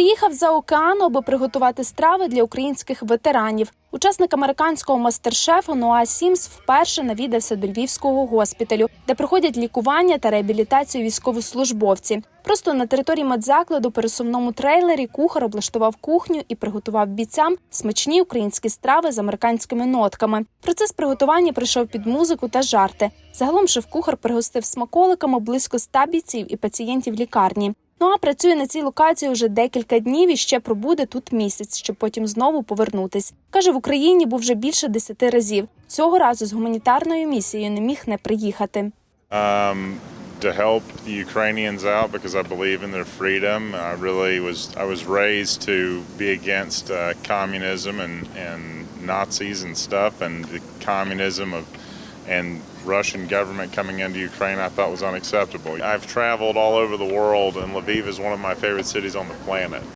Приїхав за океану, аби приготувати страви для українських ветеранів. Учасник американського мастер-шефу Ноа Сімс вперше навідався до львівського госпіталю, де проходять лікування та реабілітацію військовослужбовці. Просто на території медзакладу пересувному трейлері кухар облаштував кухню і приготував бійцям смачні українські страви з американськими нотками. Процес приготування пройшов під музику та жарти. Загалом шеф-кухар пригостив смаколиками близько ста бійців і пацієнтів лікарні. Ну а працює на цій локації вже декілька днів і ще пробуде тут місяць, щоб потім знову повернутись. Каже, в Україні був вже більше десяти разів. Цього разу з гуманітарною місією не міг не приїхати. um, to help the Ukrainians out because I believe in their freedom. I really was I was raised to be against uh, communism and, and Nazis and stuff, and the communism of and Russian government coming into Ukraine I thought was unacceptable. I've traveled all over the world, and Lviv is one of my favorite cities on the planet.